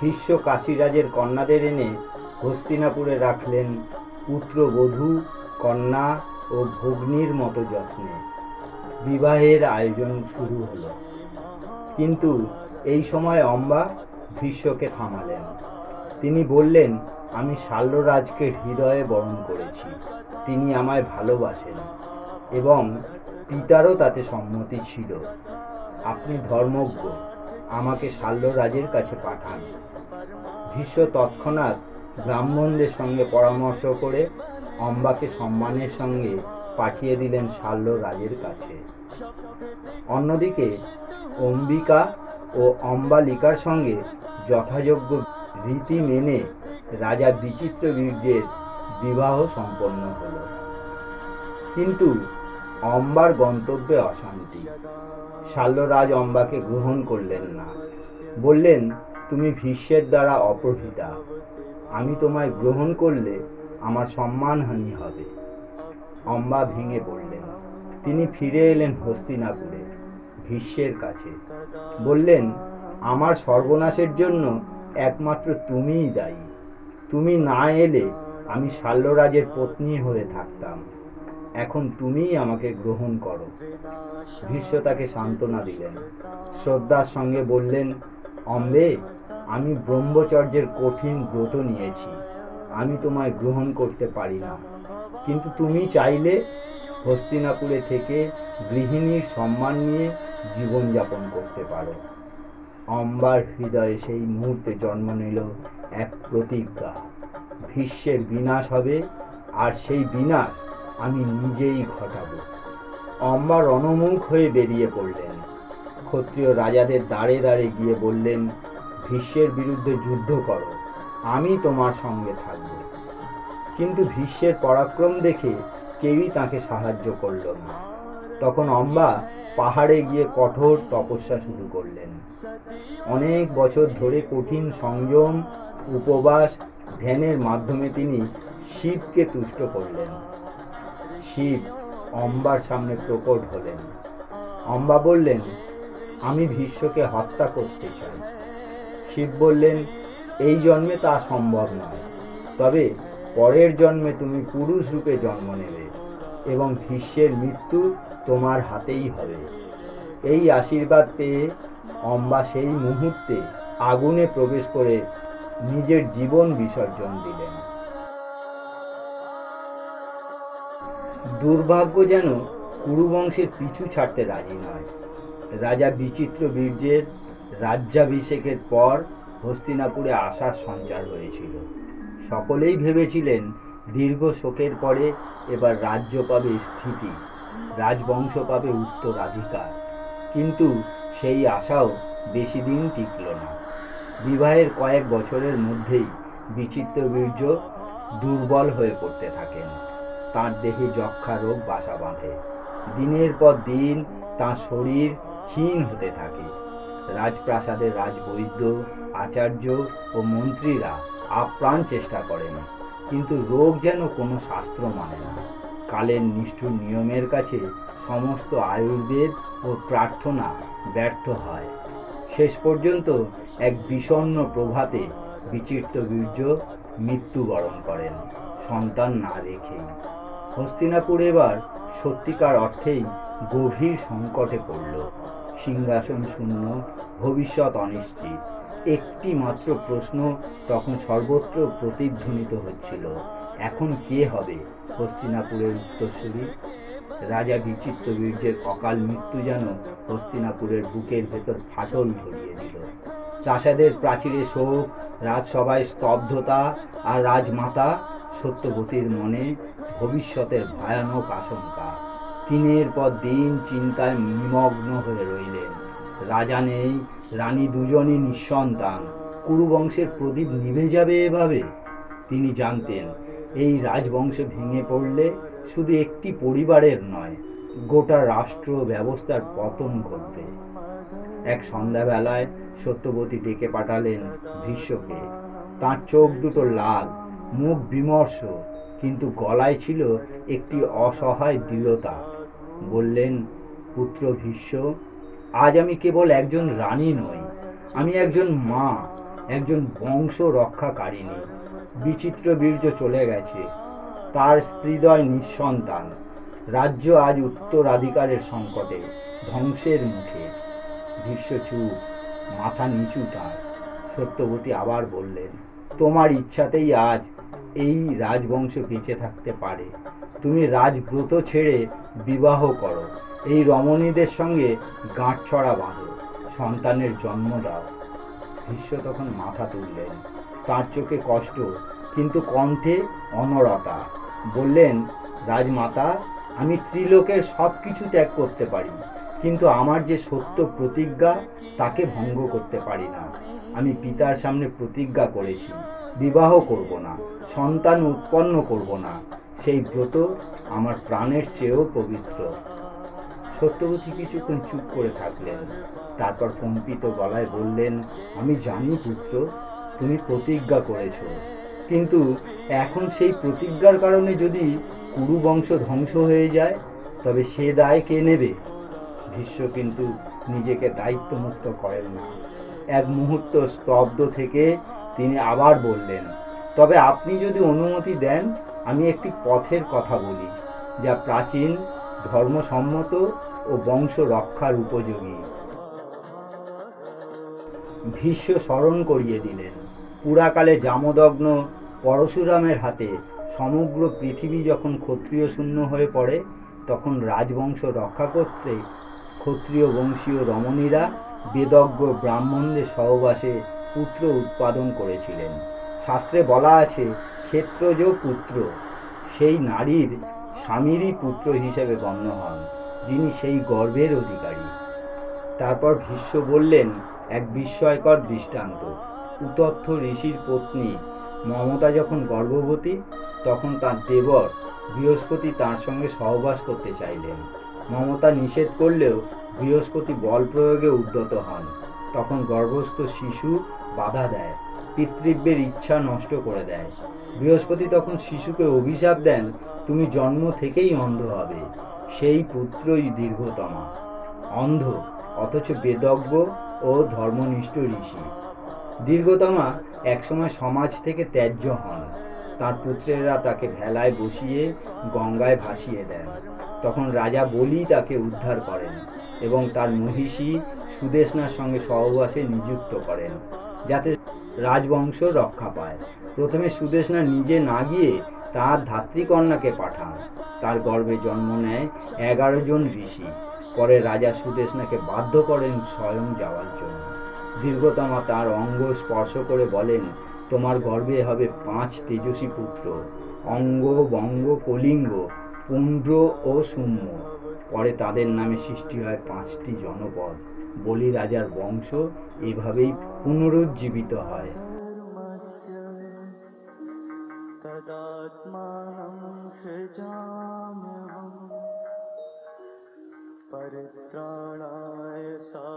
ভীষ্ম কাশীরাজের কন্যাদের এনে হস্তিনাপুরে রাখলেন পুত্রবধূ কন্যা ও ভগ্নির মতো যত্নে। বিবাহের আয়োজন শুরু হলো। কিন্তু এই সময় অম্বা ভীষ্মকে থামালেন। তিনি বললেন, আমি শাল্যরাজকে হৃদয়ে বরণ করেছি। তিনি আমায় ভালোবাসেন এবং পিতারও তাতে সম্মতি ছিল। আপনি ধর্মজ্ঞ, আমাকে শাল্যরাজের কাছে পাঠান। ভীষ্ম তৎক্ষণাৎ ব্রাহ্মণদের সঙ্গে পরামর্শ করে অম্বাকে সম্মানের সঙ্গে পাঠিয়ে দিলেন শাল্য রাজের কাছে। অন্যদিকে অম্বিকা ও অম্বালিকার সঙ্গে যথাযোগ্য রীতি মেনে রাজা বিচিত্র বীর্যের বিবাহ সম্পন্ন হলো। কিন্তু অম্বার গন্তব্যে অশান্তি। শাল্যরাজ অম্বাকে গ্রহণ করলেন না। বললেন তুমি ভীষ্মের দ্বারা অপহৃতা আমি তোমায় গ্রহণ করলে আমার সম্মানহানি হবে। অম্বা ভেঙে পড়লেন। তিনি ফিরে এলেন হস্তিনাপুরে, ভীষ্মের কাছে। বললেন, আমার সর্বনাশের জন্য একমাত্র তুমিই দায়ী। তুমি না এলে আমি শাল্যরাজের পত্নী হয়ে থাকতাম। এখন তুমিই আমাকে গ্রহণ করো। ভীষ্ম তাকে সান্ত্বনা দিলেন। শ্রদ্ধার সঙ্গে বললেন, অম্বে আমি ব্রহ্মচর্যের কঠিন ব্রত নিয়েছি। আমি তোমায় গ্রহণ করতে পারি না। কিন্তু তুমি চাইলে হস্তিনাপুরে থেকে গৃহিণীর সম্মান নিয়ে জীবনযাপন করতে পারো। অম্বার হৃদয়ে সেই মুহূর্তে জন্ম নিল এক প্রতিজ্ঞা। ভীষ্মের বিনাশ হবে, আর সেই বিনাশ আমি নিজেই ঘটাবো। অম্বা রণমুখ হয়ে বেরিয়ে পড়লেন। ক্ষত্রিয় রাজাদের দাঁড়ে দাঁড়ে গিয়ে বললেন ভীষ্মের বিরুদ্ধে যুদ্ধ করো। আমি তোমার সঙ্গে থাকব। কিন্তু ভীষ্মের পরাক্রম দেখে কেউই তাকে সাহায্য করল না। তখন অম্বা পাহাড়ে গিয়ে কঠোর তপস্যা শুরু করলেন। অনেক বছর ধরে কঠিন সংযম, উপবাস, ধ্যানের মাধ্যমে তিনি শিবকে তুষ্ট করলেন। শিব অম্বার সামনে প্রকট হলেন। অম্বা বললেন, আমি ভীষ্মকে হত্যা করতে চাই। শিব বললেন, এই জন্মে তা সম্ভব নয়। তবে পরের জন্মে তুমি পুরুষ রূপে জন্ম নেবে এবং ভীষ্মের মৃত্যু তোমার হাতেই হবে। এই আশীর্বাদ পেয়ে অম্বা সেই মুহূর্তে আগুনে প্রবেশ করে নিজের জীবন বিসর্জন দিলেন। দুর্ভাগ্য যেন কুরুবংশের পিছু ছাড়তে রাজি নয়। রাজা বিচিত্র বীর্যের রাজ্যাভিষেকের পর হস্তিনাপুরে আশার সঞ্চার হয়েছিল। সকলেই ভেবেছিলেন দীর্ঘ শোকের পরে এবার রাজ্য পাবে স্থিতি, রাজবংশ পাবে উত্তরাধিকার। কিন্তু সেই আশাও বেশি দিন টিকল না। বিবাহের কয়েক বছরের মধ্যেই বিচিত্র বীর্য দুর্বল হয়ে পড়তে থাকেন। তার দেহে যক্ষা রোগ বাসা বাঁধে। দিনের পর দিন তার শরীর ক্ষীণ হতে থাকে। রাজপ্রাসাদের রাজবৈদ্য, আচার্য ও মন্ত্রীরা আপ্রাণ চেষ্টা করেন, কিন্তু রোগ যেন কোনো শাস্ত্র মানে না। কালের নিষ্ঠুর নিয়মের কাছে সমস্ত আয়ুর্বেদ ও প্রার্থনা ব্যর্থ হয়। শেষ পর্যন্ত এক বিষণ্ণ প্রভাতে বিচিত্র বীর্য মৃত্যুবরণ করেন, সন্তান না রেখেই হস্তিনাপুর এবার সত্যিকার অর্থেই গভীর সংকটে পড়ল। সিংহাসন শূন্য, ভবিষ্যৎ অনিশ্চিত। একটি মাত্র প্রশ্ন, তখন সর্বত্র প্রতিধ্বনিত হচ্ছিল, এখন কে হবে? হস্তিনাপুরের উত্তরসূরি। রাজা বিচিত্র বীর্যের অকাল মৃত্যু যেন হস্তিনাপুরের বুকের ভেতর ফাটল ধরিয়ে দিল। প্রাসাদের প্রাচীরে শোক, রাজসভায় স্তব্ধতা আর রাজমাতা সত্যবতীর মনে ভবিষ্যতের ভয়ানক আশঙ্কা। দিনের পর দিন চিন্তায় নিমগ্ন হয়ে রইলেন। রাজা নেই, রানী দুজনই নিঃসন্তান। কুরুবংশের প্রদীপ নিভে যাবে এভাবে? তিনি জানতেন, এই রাজবংশ ভেঙে পড়লে শুধু একটি পরিবারের নয়, গোটা রাষ্ট্র ব্যবস্থার পতন ঘটবে। এক সন্ধ্যাবেলায় সত্যবতী ডেকে পাঠালেন ভীষ্মকে। তার চোখ দুটো লাল, মুখ বিমর্ষ, কিন্তু গলায় ছিল একটি অসহায় দৃঢ়তা। বললেন, পুত্র ভীষ্ম, আজ আমি কেবল একজন রানী নই, আমি একজন মা, একজন বংশ রক্ষাকারিণী। বিচিত্র বীর্য চলে গেছে, তার স্ত্রীদয় নিঃসন্তান। রাজ্য আজ উত্তরাধিকারের সংকটে, ধ্বংসের মুখে। ভীষ্ম চুপ, মাথা নিচু তার। সত্যবতী আবার বললেন, তোমার ইচ্ছাতেই আজ এই রাজবংশ বেঁচে থাকতে পারে। তুমি রাজব্রত ছেড়ে বিবাহ করো। এই রমণীদের সঙ্গে গাঁটছড়া বাঁধো। সন্তানের জন্ম দাও। ভীষ্ম তখন মাথা তুললেন। তার চোখে কষ্ট, কিন্তু কণ্ঠে অনরতা। বললেন, রাজমাতা, আমি ত্রিলোকের সব কিছু ত্যাগ করতে পারি, কিন্তু আমার যে সত্য প্রতিজ্ঞা, তাকে ভঙ্গ করতে পারি না। আমি পিতার সামনে প্রতিজ্ঞা করেছি। বিবাহ করব না, সন্তান উৎপন্ন করব না, সেই ব্রত আমার প্রাণের চেয়েও পবিত্র। সত্যবতী কিছুক্ষণ চুপ করে থাকলেন, তারপর কম্পিত গলায় বললেন, আমি জানি পুত্র, তুমি প্রতিজ্ঞা করেছ, কিন্তু এখন সেই প্রতিজ্ঞার কারণে যদি কুরু বংশ ধ্বংস হয়ে যায়, তবে সে দায় কে নেবে? ভীষ্ম কিন্তু নিজেকে দায়িত্বমুক্ত করেন না। এক মুহূর্ত স্তব্ধ থেকে তিনি আবার বললেন, তবে আপনি যদি অনুমতি দেন, আমি একটি পথের কথা বলি, যা প্রাচীন, ধর্মসম্মত ও বংশ রক্ষার উপযোগী। ভীষ্ম স্মরণ করিয়ে দিলেন। পুরাকালে জামদগ্ন পরশুরামের হাতে সমগ্র পৃথিবী যখন ক্ষত্রিয় শূন্য হয়ে পড়ে, তখন রাজবংশ রক্ষা করতে ক্ষত্রিয় বংশীয় রমণীরা বেদজ্ঞ ব্রাহ্মণদের সহবাসে পুত্র উৎপাদন করেছিলেন। শাস্ত্রে বলা আছে ক্ষেত্রজ পুত্র, সেই নারীর স্বামীরই পুত্র হিসেবে গণ্য হন, যিনি সেই গর্বের অধিকারী। তারপর ভীষ্ম বললেন, এক বিস্ময়কর দৃষ্টান্ত। উতথ্য ঋষির পত্নী মমতা যখন গর্ভবতী, তখন তার দেবর বৃহস্পতি তার সঙ্গে সহবাস করতে চাইলেন। মমতা নিষেধ করলেও বৃহস্পতি বল প্রয়োগে উদ্যত হন। তখন গর্ভস্থ শিশু বাধা দেয়, পিতৃব্যের ইচ্ছা নষ্ট করে দেয়। বৃহস্পতি তখন শিশুকে অভিশাপ দেন, তুমি জন্ম থেকেই অন্ধ হবে, সেই পুত্রই দীর্ঘতমা, অন্ধ, অথচ বেদজ্ঞ ও ধর্মনিষ্ঠ ঋষি। দীর্ঘতমা একসময় সমাজ থেকে ত্যায্য হন। তার পুত্রেরা তাকে ভেলায় বসিয়ে গঙ্গায় ভাসিয়ে দেন। তখন রাজা বলি তাকে উদ্ধার করেন এবং তার মহিষী সুদেশনার সঙ্গে সহবাসে নিযুক্ত করেন। যাতে রাজবংশ রক্ষা পায়। প্রথমে সুদেশনা নিজে না গিয়ে তার ধাত্রীকন্যাকে পাঠান। তার গর্ভে জন্ম নেয় এগারো জন ঋষি। পরে রাজা সুদেশনাকে বাধ্য করেন স্বয়ং যাওয়ার জন্য। দীর্ঘতমা তার অঙ্গ স্পর্শ করে বলেন, তোমার গর্ভে হবে পাঁচ তেজস্বী পুত্র। অঙ্গ, বঙ্গ, কলিঙ্গ পুণ্ড্র ও শূন্য পরে তাদের নামে সৃষ্টি হয় পাঁচটি জনপদ। বলি রাজার বংশ এভাবেই পুনরুজ্জীবিত হয় धर्मस्य तदात्मानं सृजाम्यहम् परित्राणाय सा